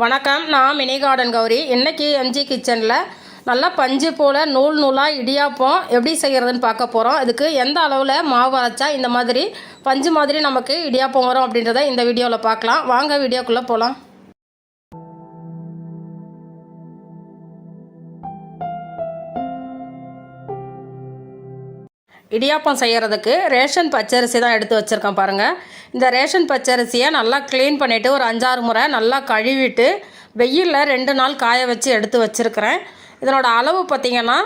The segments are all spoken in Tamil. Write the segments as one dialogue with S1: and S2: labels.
S1: வணக்கம் நான் மினி கார்டன் கௌரி. இன்னைக்கு எம்ஜி கிச்சனில் நல்லா பஞ்சு போல் நூல் நூலாக இடியாப்பம் எப்படி செய்கிறதுன்னு பார்க்க போகிறோம் இதுக்கு எந்த அளவில் மாவு அரைச்சா இந்த மாதிரி பஞ்சு மாதிரி நமக்கு இடியாப்பம் வரும் அப்படின்றத இந்த வீடியோவில் பார்க்கலாம். வாங்க வீடியோக்குள்ளே போகலாம் இடியாப்பம் செய்கிறதுக்கு ரேஷன் பச்சரிசி தான் எடுத்து வச்சுருக்கேன் பாருங்கள் இந்த ரேஷன் பச்சரிசியை நல்லா க்ளீன் பண்ணிவிட்டு ஒரு அஞ்சாறு முறை நல்லா கழுவிட்டு வெயிலில் ரெண்டு நாள் காய வச்சு எடுத்து வச்சுருக்கிறேன். இதனோட அளவு பார்த்திங்கன்னா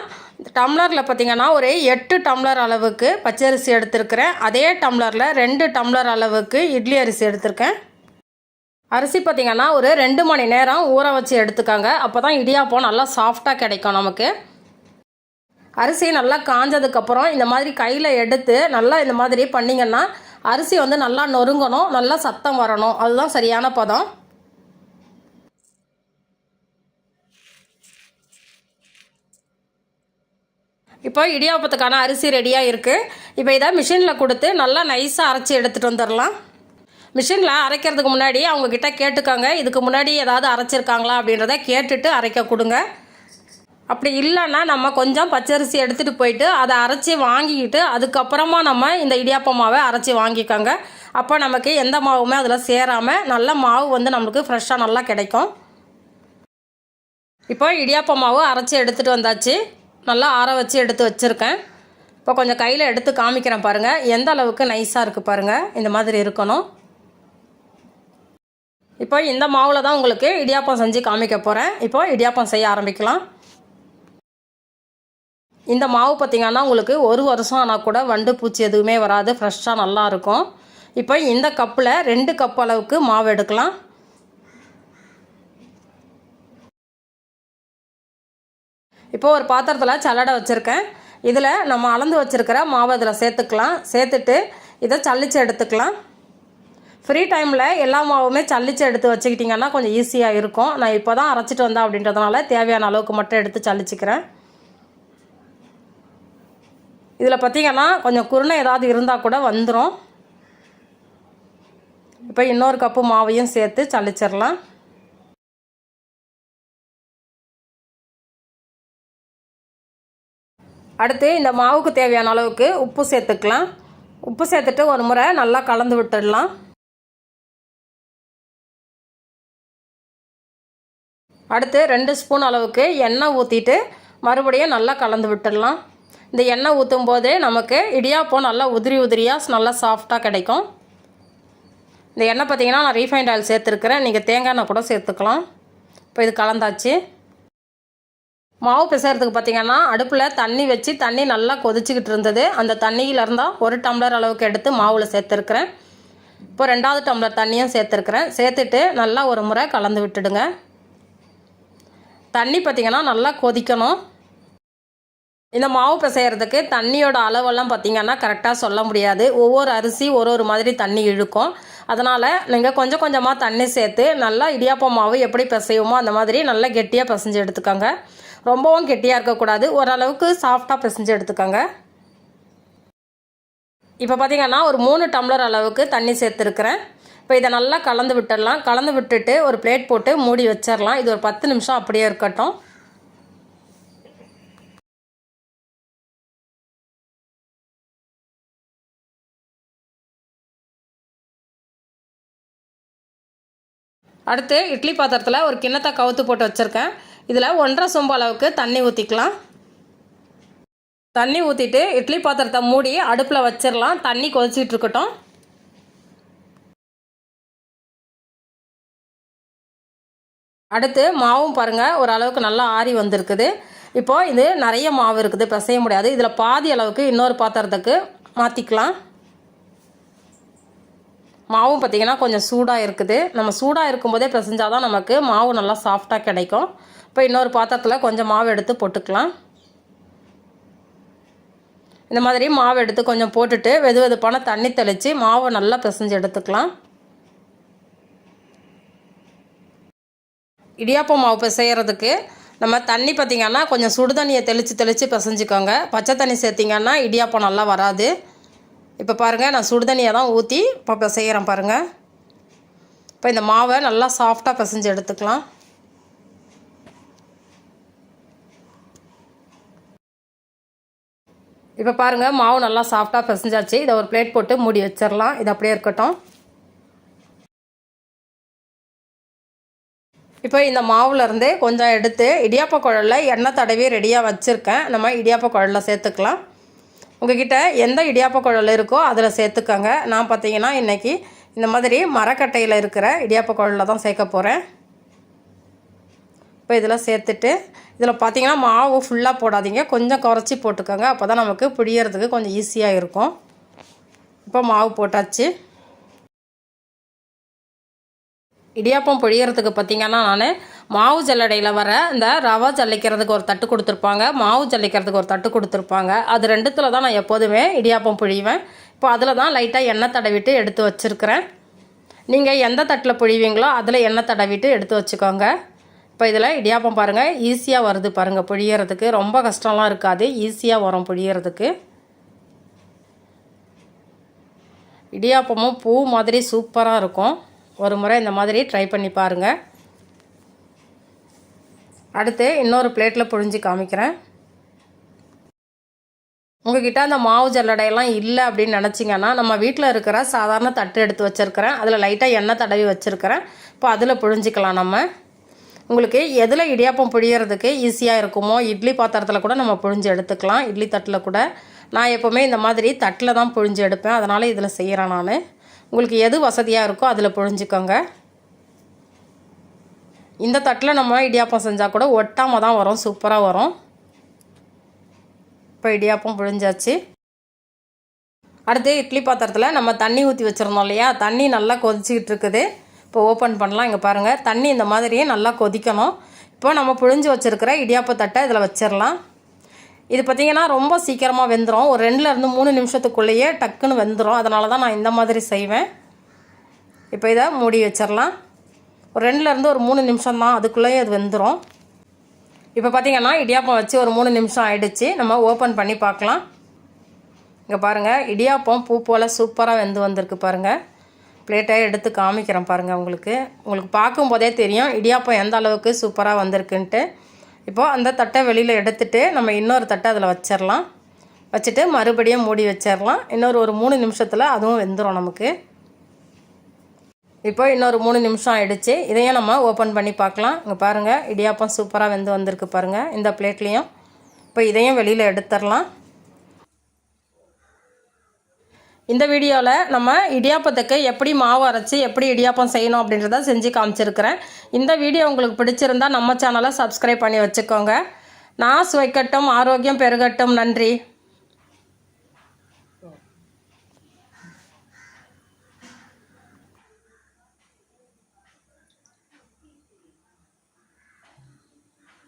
S1: டம்ளரில் பார்த்திங்கன்னா ஒரு எட்டு டம்ளர் அளவுக்கு பச்சரிசி எடுத்திருக்கிறேன். அதே டம்ளரில் ரெண்டு டம்ளர் அளவுக்கு இட்லி அரிசி எடுத்திருக்கேன். அரிசி பார்த்திங்கன்னா ஒரு ரெண்டு மணி நேரம் ஊற வச்சு எடுத்துக்காங்க. அப்போ தான் இடியாப்பம் நல்லா சாஃப்டாக கிடைக்கும் நமக்கு. அரிசி நல்லா காஞ்சதுக்கப்புறம் இந்த மாதிரி கையில் எடுத்து நல்லா இந்த மாதிரி பண்ணிங்கன்னா அரிசி வந்து நல்லா நொறுங்கணும் நல்லா சத்தம் வரணும். அதுதான் சரியான பதம். இப்போ இடியாப்பத்துக்கான அரிசி ரெடியாக இருக்குது இப்போ இதை மிஷினில் கொடுத்து நல்லா நைஸாக அரைச்சி எடுத்துகிட்டு வந்துடலாம். மிஷினில் அரைக்கிறதுக்கு முன்னாடி அவங்கக்கிட்ட கேட்டுக்கோங்க. இதுக்கு முன்னாடி ஏதாவது அரைச்சிருக்காங்களா அப்படின்றத கேட்டுட்டு அரைக்க கொடுங்க. அப்படி இல்லைன்னா நம்ம கொஞ்சம் பச்சரிசி எடுத்துகிட்டு போயிட்டு அதை அரைச்சி வாங்கிக்கிட்டு அதுக்கப்புறமா நம்ம இந்த இடியாப்ப மாவை அரைச்சி வாங்கிக்கோங்க. அப்போ நமக்கு எந்த மாவுமே அதில் சேராமல் நல்ல மாவு வந்து நம்மளுக்கு ஃப்ரெஷ்ஷாக நல்லா கிடைக்கும். இப்போ இடியாப்ப மாவு அரைச்சி எடுத்துகிட்டு வந்தாச்சு. நல்லா ஆற வச்சு எடுத்து வச்சுருக்கேன். இப்போ கொஞ்சம் கையில் எடுத்து காமிக்கிறேன் பாருங்கள் எந்த அளவுக்கு நைஸாக இருக்குது பாருங்கள் இந்த மாதிரி இருக்கணும். இப்போ இந்த மாவில் தான் உங்களுக்கு இடியாப்பம் செஞ்சு காமிக்க போகிறேன் இப்போ இடியாப்பம் செய்ய ஆரம்பிக்கலாம். இந்த மாவு பார்த்திங்கன்னா உங்களுக்கு ஒரு வருஷம் ஆனால் கூட வண்டு பூச்சி எதுவுமே வராது. ஃப்ரெஷ்ஷாக நல்லாயிருக்கும் இப்போ இந்த கப்பில் ரெண்டு கப் அளவுக்கு மாவு எடுக்கலாம். இப்போ ஒரு பாத்திரத்தில் சல்லடை வச்சுருக்கேன். இதில் நம்ம அளந்து வச்சுருக்கிற மாவு இதில் சேர்த்துக்கலாம். சேர்த்துட்டு இதை சல்லிச்சு எடுத்துக்கலாம். ஃப்ரீ டைமில் எல்லா மாவுமே சல்லிச்சு எடுத்து வச்சுக்கிட்டிங்கன்னா கொஞ்சம் ஈஸியாக இருக்கும். நான் இப்போ தான் அரைச்சிட்டு வந்தேன் அப்படின்றதுனால தேவையான அளவுக்கு மட்டும் எடுத்து சல்லிச்சிக்கிறேன். இதில் பார்த்திங்கன்னா கொஞ்சம் குருணை ஏதாவது இருந்தால் கூட வந்துடும் இப்போ இன்னொரு கப்பு மாவையும் சேர்த்து சளிச்சிடலாம் அடுத்து இந்த மாவுக்கு தேவையான அளவுக்கு உப்பு சேர்த்துக்கலாம். உப்பு சேர்த்துட்டு ஒரு முறை நல்லா கலந்து விட்டுடலாம். அடுத்து ரெண்டு ஸ்பூன் அளவுக்கு எண்ணெய் ஊற்றிட்டு மறுபடியும் நல்லா கலந்து விட்டுடலாம். இந்த எண்ணெய் ஊற்றும் போதே நமக்கு இடியாப்பம் நல்லா உதிரி உதிரியாக நல்லா சாஃப்டாக கிடைக்கும். இந்த எண்ணெய் பார்த்தீங்கன்னா நான் ரீஃபைண்ட் ஆயில் சேர்த்துருக்குறேன். நீங்கள் தேங்காய் எண்ணெய் கூட சேர்த்துக்கலாம். இப்போ இது கலந்தாச்சு. மாவு பிசைறதுக்கு பார்த்தீங்கன்னா அடுப்பில் தண்ணி வச்சு தண்ணி நல்லா கொதிச்சிக்கிட்டு இருந்தது. அந்த தண்ணியில் இருந்தால் ஒரு டம்ளர் அளவுக்கு எடுத்து மாவில் சேர்த்துருக்குறேன். இப்போ ரெண்டாவது டம்ளர் தண்ணியும் சேர்த்துருக்குறேன். சேர்த்துட்டு நல்லா ஒரு முறை கலந்து விட்டுடுங்க. தண்ணி பார்த்திங்கன்னா நல்லா கொதிக்கணும். இந்த மாவு பிசைகிறதுக்கு தண்ணியோட அளவெல்லாம் பார்த்திங்கன்னா கரெக்டாக சொல்ல முடியாது. ஒவ்வொரு அரிசி ஒரு ஒரு மாதிரி தண்ணி இழுக்கும். அதனால் நீங்கள் கொஞ்சம் கொஞ்சமாக தண்ணி சேர்த்து நல்லா இடியாப்பம் மாவு எப்படி பிசையுமோ அந்த மாதிரி நல்லா கெட்டியாக பிசைஞ்சு எடுத்துக்கோங்க. ரொம்பவும் கெட்டியாக இருக்கக்கூடாது. ஓரளவுக்கு சாஃப்டாக பிசைஞ்சு எடுத்துக்கோங்க. இப்போ பார்த்திங்கன்னா ஒரு மூணு டம்ளர் அளவுக்கு தண்ணி சேர்த்துருக்குறேன். இப்போ இதை நல்லா கலந்து விட்டுடலாம். கலந்து விட்டுட்டு ஒரு பிளேட் போட்டு மூடி வச்சிடலாம். இது ஒரு பத்து நிமிஷம் அப்படியே இருக்கட்டும். அடுத்து இட்லி பாத்திரத்தில் ஒரு கிண்ணத்தை கவுத்து போட்டு வச்சுருக்கேன். இதில் ஒன்றரை சொம்பு அளவுக்கு தண்ணி ஊற்றிக்கலாம் தண்ணி ஊற்றிட்டு இட்லி பாத்திரத்தை மூடி அடுப்பில் வச்சிடலாம் தண்ணி கொதிச்சிட்டு இருக்கட்டும். அடுத்து மாவும் பாருங்கள் ஓரளவுக்கு நல்லா ஆறி வந்திருக்குது. இப்போது இது நிறைய மாவு இருக்குது பிசைய முடியாது. இதில் பாதி அளவுக்கு இன்னொரு பாத்திரத்துக்கு மாற்றிக்கலாம் மாவும் பார்த்திங்கன்னா கொஞ்சம் சூடாக இருக்குது. நம்ம சூடாக இருக்கும்போதே பிசைஞ்சால் தான் நமக்கு மாவு நல்லா சாஃப்டாக கிடைக்கும். இப்போ இன்னொரு பாத்திரத்தில் கொஞ்சம் மாவு எடுத்து போட்டுக்கலாம். இந்த மாதிரி மாவு எடுத்து கொஞ்சம் போட்டுட்டு வெது வெதுப்பான தண்ணி தெளித்து மாவை நல்லா பிசைஞ்சு எடுத்துக்கலாம். இடியாப்பம் மாவு பிசைகிறதுக்கு நம்ம தண்ணி பார்த்திங்கன்னா கொஞ்சம் சுடு தண்ணியை தெளித்து தெளித்து பிசைஞ்சிக்கோங்க. பச்சை தண்ணி சேர்த்திங்கன்னா இடியாப்பம் நல்லா வராது. இப்போ பாருங்கள் நான் சுடுதண்ணியை தான் ஊற்றி இப்போ செய்கிறேன் பாருங்கள் இப்போ இந்த மாவை நல்லா சாஃப்டாக பிசைஞ்சு எடுத்துக்கலாம். இப்போ பாருங்கள் மாவு நல்லா சாஃப்டாக பிசைஞ்சாச்சு. இதை ஒரு பிளேட் போட்டு மூடி வச்சிடலாம் இது அப்படியே இருக்கட்டும். இப்போ இந்த மாவுலேருந்து கொஞ்சம் எடுத்து இடியாப்ப குழலில் எண்ணெய் தடவி ரெடியாக வச்சுருக்கேன். நம்ம இடியாப்ப குழலில் சேர்த்துக்கலாம். உங்ககிட்ட எந்த இடியாப்ப குழல் இருக்கோ அதில் சேர்த்துக்கோங்க. நான் பார்த்தீங்கன்னா இன்றைக்கி இந்த மாதிரி மரக்கட்டையில் இருக்கிற இடியாப்ப குழலில் தான் சேர்க்க போகிறேன் இப்போ இதில் சேர்த்துட்டு இதில் பார்த்தீங்கன்னா மாவு ஃபுல்லாக போடாதீங்க. கொஞ்சம் குறைச்சி போட்டுக்கோங்க. அப்போ தான் நமக்கு பிடிக்கிறதுக்கு கொஞ்சம் ஈஸியாக இருக்கும். இப்போ மாவு போட்டாச்சு. இடியாப்பம் பொழியறதுக்கு பார்த்தீங்கன்னா நான் மாவு ஜல்லடையில் வர இந்த ரவா ஜல்லிக்கிறதுக்கு ஒரு தட்டு கொடுத்துருப்பாங்க. மாவு ஜல்லிக்கிறதுக்கு ஒரு தட்டு கொடுத்துருப்பாங்க. அது ரெண்டுத்தில் தான் நான் எப்போதுமே இடியாப்பம் புழிவேன். இப்போ அதில் தான் லைட்டாக எண்ணெய் தடவிட்டு எடுத்து வச்சுருக்கிறேன். நீங்கள் எந்த தட்டில் புழிவீங்களோ அதில் எண்ணெய் தடவிட்டு எடுத்து வச்சுக்கோங்க. இப்போ இதில் இடியாப்பம் பாருங்கள் ஈஸியாக வருது பாருங்கள் புழியறதுக்கு ரொம்ப கஷ்டம்லாம் இருக்காது. ஈஸியாக வரும் புழியறதுக்கு. இடியாப்பமும் பூ மாதிரி சூப்பராக இருக்கும். ஒரு முறை இந்த மாதிரி ட்ரை பண்ணி பாருங்கள் அடுத்து இன்னொரு பிளேட்டில் புழிஞ்சு காமிக்கிறேன். உங்ககிட்ட அந்த மாவு ஜல்லடையெல்லாம் இல்லை அப்படின்னு நினச்சிங்கன்னா நம்ம வீட்டில் இருக்கிற சாதாரண தட்டு எடுத்து வச்சுருக்கிறேன். அதில் லைட்டாக எண்ணெய் தடவி வச்சுருக்கிறேன். இப்போ அதில் புழிஞ்சிக்கலாம் நம்ம. உங்களுக்கு எதில் இடியாப்பம் புழியறதுக்கு ஈஸியாக இருக்குமோ இட்லி பாத்திரத்தில் கூட நம்ம புழிஞ்சு எடுத்துக்கலாம். இட்லி தட்டில் கூட. நான் எப்போவுமே இந்த மாதிரி தட்டில் தான் புழிஞ்சு எடுப்பேன். அதனால் இதில் செய்கிறேன் நான். உங்களுக்கு எது வசதியாக இருக்கோ அதில் புழிஞ்சிக்கோங்க. இந்த தட்டில் நம்ம இடியாப்பம் செஞ்சால் கூட ஒட்டாமல் தான் வரும் சூப்பராக வரும். இப்போ இடியாப்பம் புழிஞ்சாச்சு. அடுத்து இட்லி பாத்திரத்தில் நம்ம தண்ணி ஊற்றி வச்சுருந்தோம் இல்லையா? தண்ணி நல்லா கொதிச்சிக்கிட்டு இருக்குது. இப்போ ஓப்பன் பண்ணலாம் இங்கே பாருங்கள் தண்ணி இந்த மாதிரியே நல்லா கொதிக்கணும். இப்போ நம்ம புழிஞ்சு வச்சுருக்கிற இடியாப்ப தட்டை இதில் வச்சிடலாம் இது பார்த்திங்கன்னா ரொம்ப சீக்கிரமாக வெந்துடும் ஒரு ரெண்டுலேருந்து மூணு நிமிஷத்துக்குள்ளேயே டக்குன்னு வெந்துடும் அதனால தான் நான் இந்த மாதிரி செய்வேன். இப்போ இதை மூடி வச்சிடலாம் ஒரு ரெண்டுலேருந்து ஒரு மூணு நிமிஷம் தான் அதுக்குள்ளேயே அது வெந்துடும் இப்போ பார்த்திங்கன்னா இடியாப்பம் வச்சு ஒரு மூணு நிமிஷம் ஆகிடுச்சு நம்ம ஓப்பன் பண்ணி பார்க்கலாம். இங்கே பாருங்கள் இடியாப்பம் பூ போல் சூப்பராக வெந்து வந்திருக்கு பாருங்கள் பிளேட்டை எடுத்து காமிக்கிறேன் பாருங்கள் உங்களுக்கு. உங்களுக்கு பார்க்கும்போதே தெரியும் இடியாப்பம் எந்த அளவுக்கு சூப்பராக வந்திருக்குன்ட்டு. இப்போது அந்த தட்டை வெளியில் எடுத்துகிட்டு நம்ம இன்னொரு தட்டை அதில் வச்சிடலாம் வச்சுட்டு மறுபடியும் மூடி வச்சிடலாம் இன்னொரு ஒரு மூணு நிமிஷத்தில் அதுவும் வெந்துடும் நமக்கு. இப்போ இன்னொரு மூணு நிமிஷம் ஆகிடுச்சு இதையும் நம்ம ஓப்பன் பண்ணி பார்க்கலாம். இங்கே பாருங்கள் இடியாப்பம் சூப்பராக வெந்து வந்திருக்கு பாருங்கள் இந்த பிளேட்லேயும். இப்போ இதையும் வெளியில் எடுத்துடலாம். இந்த வீடியோவில் நம்ம இடியாப்பத்துக்கு எப்படி மாவு அரைச்சி எப்படி இடியாப்பம் செய்யணும் அப்படின்றத செஞ்சு காமிச்சிருக்கிறேன். இந்த வீடியோ உங்களுக்கு பிடிச்சிருந்தா நம்ம சேனலை சப்ஸ்கிரைப் பண்ணி வச்சுக்கோங்க. நான் சுவைக்கட்டும் ஆரோக்கியம் பெருகட்டும். நன்றி.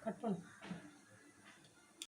S1: கட் பண்ணு